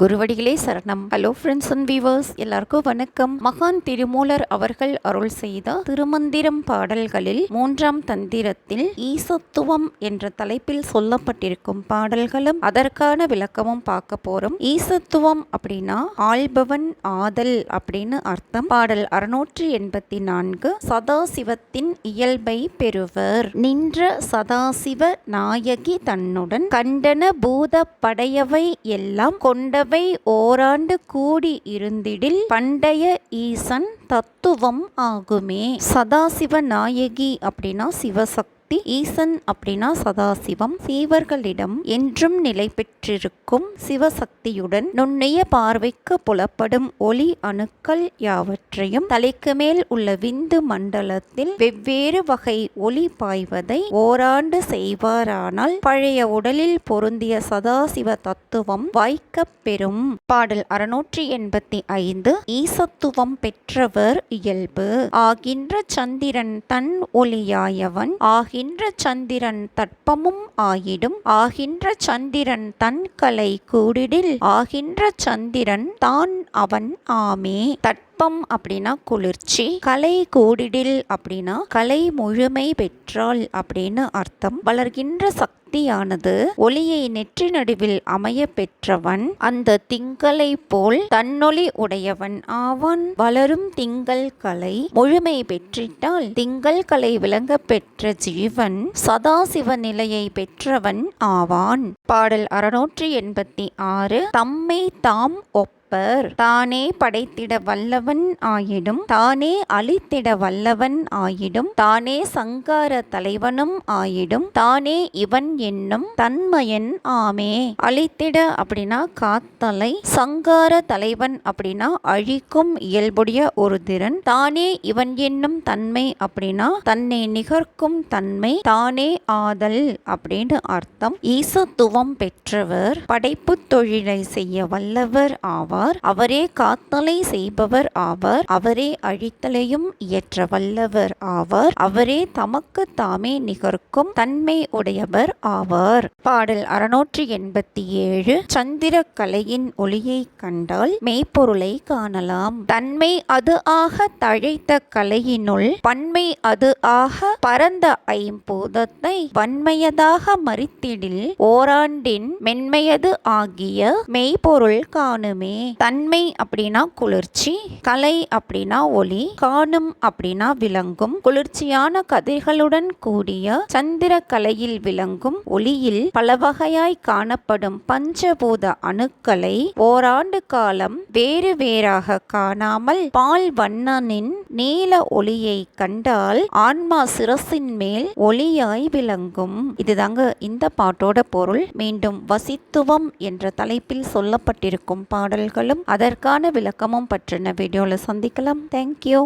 குருவடிகளே சரணம். Hello friends and viewers எல்லாருக்கும் வணக்கம். மகான் திருமூலர் அவர்கள் அருள் செய்த திருமந்திரம் பாடல்களில் மூன்றாம் தந்திரத்தில் ஈசத்துவம் என்ற தலைப்பில் சொல்லப்பட்டிருக்கும் பாடல்களும் அதற்கான விளக்கமும் பார்க்க போறோம். ஈசத்துவம் அப்படின்னா ஆள்பவன் ஆதல் அப்படின்னு அர்த்தம். பாடல் அறுநூற்றி எண்பத்தி நான்கு சதாசிவத்தின் இயல்பை பெறுவர். நின்ற சதாசிவ நாயகி தன்னுடன் கண்டன பூத படையவை எல்லாம் கொண்ட அவை ஓராண்டு கூடி இருந்திடில் பண்டைய ஈசன் தத்துவம் ஆகுமே. சதாசிவ நாயகி அப்படின்னா சிவசக்தி சக்தி ஈசன் அப்படின்னா சதாசிவம். சீவர்களிடம் என்றும் நிலை பெற்றிருக்கும் சிவசக்தியுடன் நுண்ணிய பார்வைக்கு புலப்படும் ஒளி அணுக்கள் யாவற்றையும் தலைக்கு மேல் உள்ள விந்து மண்டலத்தில் வெவ்வேறு வகை ஒளி பாய்வதை ஓராண்டு செய்வாரானால் பழைய உடலில் பொருந்திய சதாசிவ தத்துவம் வாய்க்கப் பெறும். பாடல் அறுநூற்றி எண்பத்தி ஐந்து ஈசத்துவம் பெற்றவர் இயல்பு. ஆகின்ற சந்திரன் தன் ஒளியாயவன். ஆகி ஆகின்ற சந்திரன் தட்பமும் ஆயிடும். ஆகின்ற சந்திரன் தன் கலை கூடிடில். ஆகின்ற சந்திரன் தான் அவன் ஆமே தட்பம் அப்படின்னா குளிர்ச்சி கலை கூடிடில் அப்படின்னா கலை முழுமை பெற்றால் அப்படின்னு அர்த்தம். வளர்கின்ற சக்தியானது ஒளியை நெற்றி நடுவில் அமைய பெற்றவன் அந்த திங்களை போல் தன்னொளி உடையவன் ஆவான். வளரும் திங்கள் கலை முழுமை பெற்றிட்டால் திங்கள் கலை விளங்க பெற்ற ஜீவன் சதாசிவ நிலையை பெற்றவன் ஆவான். பாடல் அறுநூற்றி எண்பத்தி ஆறு தம்மை தாம் ஒப்ப அப்பர் தானே படைத்திட வல்லவன் ஆயிடும். தானே அழித்திட வல்லவன் ஆயிடும். தானே சங்கார தலைவனும் ஆயிடும். தானே இவன் என்னும் தன்மையன் ஆமே. அழித்திட அப்படின்னா காத்தலை சங்கார தலைவன் அப்படின்னா அழிக்கும் இயல்புடைய ஒரு திறன். தானே இவன் என்னும் தன்மை அப்படின்னா தன்னை நிகர்க்கும் தன்மை. தானே ஆதல் அப்படின்னு அர்த்தம். ஈசத்துவம் பெற்றவர் படைப்பு தொழிலை செய்ய வல்லவர் ஆவார். ஆவார். அவரே காத்தலை செய்பவர் ஆவார். அவரே அழித்தலையும் இயற்ற வல்லவர் ஆவார். அவரே தமக்கு தாமே நிகர்க்கும் தன்மை உடையவர் ஆவார். பாடல் அறுநூற்றி எண்பத்தி ஏழு. சந்திர கலையின் ஒளியை கண்டால் மெய்ப்பொருளை காணலாம். தன்மை அது ஆக தழைத்த கலையினுள் பன்மை அது ஆக பரந்த ஐம்பூதத்தை வன்மையதாக மறித்திடில் ஓராண்டின் மென்மையது ஆகிய மெய்ப்பொருள் காணுமே. தன்மை அப்படின்னா குளிர்ச்சி கலை அப்படின்னா ஒளி காணும் அப்படின்னா விளங்கும். குளிர்ச்சியான கதைகளுடன் கூடிய சந்திர கலையில் விளங்கும் ஒளியில் பல வகையாய் காணப்படும் பஞ்சபூத அணுக்களை ஓராண்டு காலம் வேறு வேறாக காணாமல் பால் வண்ணனின் நீல ஒளியை கண்டால் ஆன்மா சிரசின் மேல் ஒளியாய் விளங்கும். இதுதாங்க இந்த பாட்டோட பொருள். மீண்டும் வசித்துவம் என்ற தலைப்பில் சொல்லப்பட்டிருக்கும் பாடல்கள். அதற்கான விளக்கமும் பற்றின வீடியோவில் சந்திக்கலாம். தேங்க்யூ